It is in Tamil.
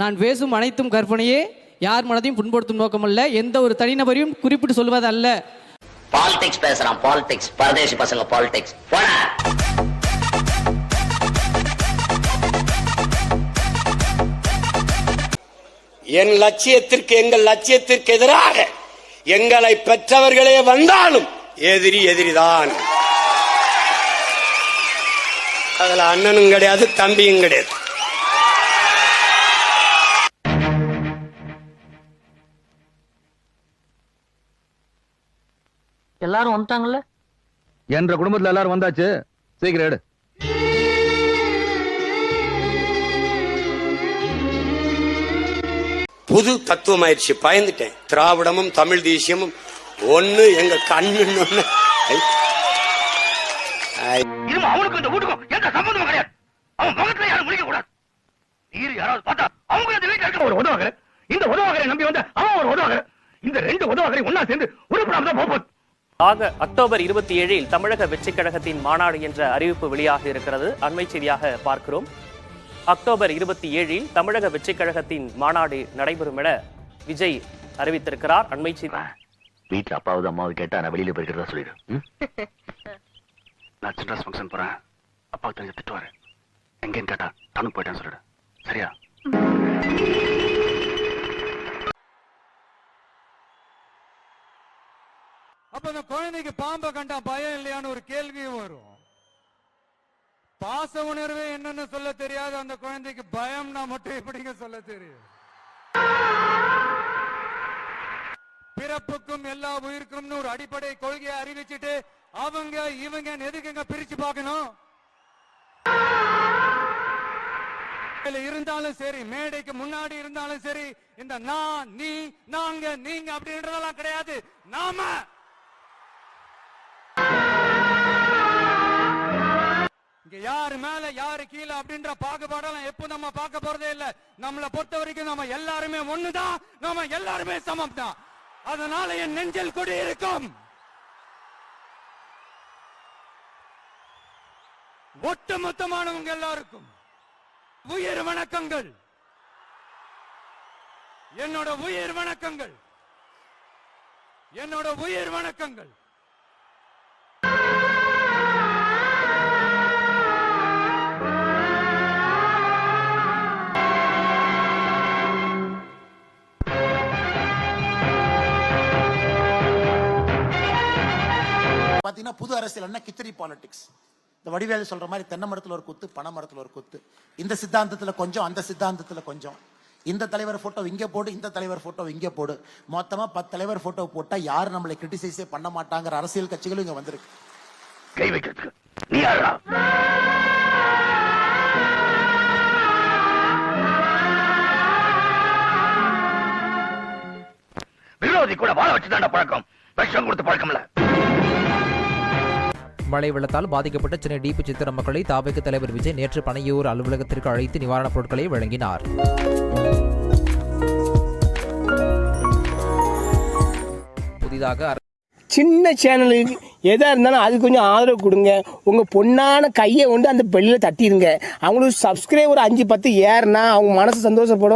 நான் பேசும் அனைத்தும் கற்பனையே யார் மனதையும் புண்படுத்தும் நோக்கமல்ல எந்த ஒரு தனிநபரையும் குறிப்பிட்டு சொல்வதல்ல பாலிடிக்ஸ் பேசுறான் பாலிடிக்ஸ் பரதேசி பசங்க பாலிடிக்ஸ் போடா. என் லட்சியத்திற்கு எங்கள் லட்சியத்திற்கு எதிராக எங்களை பெற்றவர்களே வந்தாலும் எதிரி எதிரிதான். அதுல அண்ணனும் கிடையாது தம்பியும் கிடையாது. எல்லாரும் வந்துட்டாங்கல்ல? என்ற குடும்பத்துல எல்லாரும் வந்தாச்சு. சீக்கிரம் எடு. புது தத்துவம் ஆயிடுச்சு பயந்துட்டேன். திராவிடமும் தமிழ் தேசியமும் ஒண்ணு எங்க. இதுவும் அவனுக்கு இந்த வீட்டுக்கும் எந்த சம்பந்தமும் கிடையாது. அவன் முகத்துல யாரும் முடிக்க கூடாது. நீர் யாராவது பார்த்தா அவங்க இந்த வீட்டுல இருக்க ஒரு உதவாக இந்த உதவாகரை நம்பி வந்த அவன் ஒரு உதவாக இந்த ரெண்டு உதவாகரை ஒன்னா சேர்ந்து உருப்படாம தான் போகுது. ஆக அக்டோபர் இருபத்தி ஏழில் தமிழக வெற்றிக் கழகத்தின் மாநாடு என்ற அறிவிப்பு வெளியாக இருக்கிறது. அண்மை செய்தியாக பார்க்கிறோம். அக்டோபர் இருபத்தி ஏழில் தமிழக வெற்றிக் கழகத்தின் மாநாடு நடைபெறும் என விஜய் அறிவித்திருக்கிறார். அண்மை செய்தி வீட்டுல அப்பாவது அம்மாவை கேட்டா நான் வெளியில போயிருக்கிறதா சொல்லிடு. நான் சில்ட்ரன்ஸ் ஃபங்க்ஷன் போறேன். அப்பாவுக்கு தெரிஞ்ச திட்டுவாரு. எங்கேன்னு கேட்டா தனு போயிட்டேன் சொல்லிடு. சரியா? அப்ப அந்த குழந்தைக்கு பாம்பை கண்டா பயம் இல்லையான்னு ஒரு கேள்வியும் வரும். பாச உணர்வு என்னன்னு சொல்ல தெரியாது அந்த குழந்தைக்கு பயம்னா மட்டும் எப்படிங்க சொல்ல தெரியும்? பிறப்புக்கும் எல்லா உயிருக்கும் ஒரு அடிப்படை கொள்கையை அறிவிச்சிட்டு அவங்க இவங்க எதுக்குங்க பிரிச்சு பார்க்கணும்? இருந்தாலும் சரி மேடைக்கு முன்னாடி இருந்தாலும் சரி இந்த நான் நீ நாங்க நீங்க அப்படின்றதெல்லாம் கிடையாது. நாம யாரு கீழே அப்படின்ற பாகுபாடெல்லாம் எப்போ நம்ம பார்க்க போறதே இல்ல. நம்மளை பொறுத்த வரைக்கும் நம்ம எல்லாருமே ஒண்ணுதான் நம்ம எல்லாருமே சமம் தான் அதனால என் நெஞ்சில் கொடி இருக்கும். ஒட்டுமொத்தமானவங்க எல்லாருக்கும் உயிர் வணக்கங்கள். என்னோட உயிர் வணக்கங்கள். என்னோட உயிர் வணக்கங்கள். புது அரசியல் கிச்சடி பாலிடிக்ஸ் இந்த வடிவேலு சொல்ற மாதிரி தென்னை மரத்துல ஒரு குத்து பனை மரத்துல ஒரு குத்து. இந்த சித்தாந்தத்துல கொஞ்சம் அந்த சித்தாந்தத்துல கொஞ்சம். இந்த தலைவர் ஃபோட்டோ இங்கே போடு இந்த தலைவர் ஃபோட்டோ இங்கே போடு. மொத்தமா பத்து தலைவர் போட்டோ போட்டா யாரும் நம்மளை கிரிட்டிசைஸே பண்ண மாட்டாங்கிற அரசியல் கட்சிகளும் இங்கே வந்திருக்கு. கை வைக்கிறதுக்கு. நீ யாரா விரோதி கூட வாழ வச்சுதான்டா பழக்கம். விஷம் கொடுத்த பழக்கம் மழை வெள்ளத்தால் பாதிக்கப்பட்ட சென்னை டிபி சித்திர மக்களை தாபக தலைவர் விஜய் நேற்று பனையூர் அலுவலகத்திற்கு அழைத்து நிவாரணப் பொருட்களை வழங்கினார். புதிதாக சின்ன சேனலுக்கு எதாக இருந்தாலும் அது கொஞ்சம் ஆதரவு கொடுங்க. உங்கள் பொண்ணான கையை கொண்டு அந்த பெல்லில் தட்டிடுங்க. அவங்களுக்கு சப்ஸ்கிரைபர் அஞ்சு பத்து ஏறுனா அவங்க மனசு சந்தோஷப்படும்.